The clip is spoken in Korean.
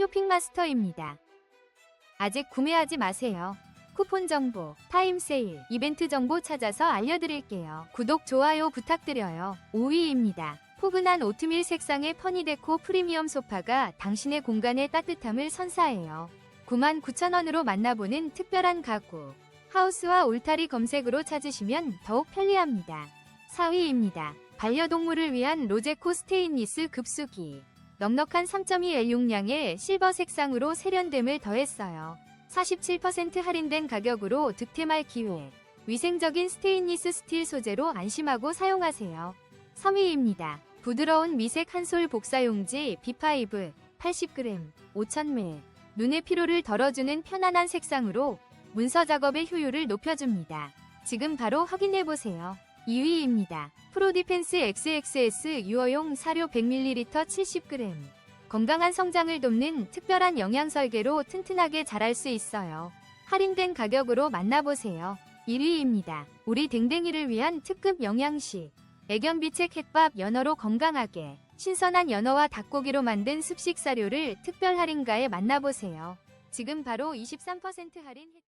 쇼핑마스터입니다. 아직 구매하지 마세요. 쿠폰 정보, 타임 세일, 이벤트 정보 찾아서 알려드릴게요. 구독, 좋아요 부탁드려요. 5위입니다. 포근한 오트밀 색상의 퍼니데코 프리미엄 소파가 당신의 공간의 따뜻함을 선사해요. 99,000원으로 만나보는 특별한 가구. 하우스와 울타리 검색으로 찾으시면 더욱 편리합니다. 4위입니다. 반려동물을 위한 로제코 스테인리스 급수기. 넉넉한 3.2L 용량의 실버 색상으로 세련됨을 더했어요. 47% 할인된 가격으로 득템할 기회. 위생적인 스테인리스 스틸 소재로 안심하고 사용하세요. 3위입니다. 부드러운 미색 한솔 복사용지 B5 80g 5,000ml 눈의 피로를 덜어주는 편안한 색상으로 문서 작업의 효율을 높여줍니다. 지금 바로 확인해보세요. 2위입니다. 프로디펜스 XXS 유어용 사료 100ml 70g 건강한 성장을 돕는 특별한 영양 설계로 튼튼하게 자랄 수 있어요. 할인된 가격으로 만나보세요. 1위입니다. 우리 댕댕이를 위한 특급 영양식. 애견비책 햇밥 연어로 건강하게 신선한 연어와 닭고기로 만든 습식 사료를 특별 할인가에 만나보세요. 지금 바로 23% 할인 혜-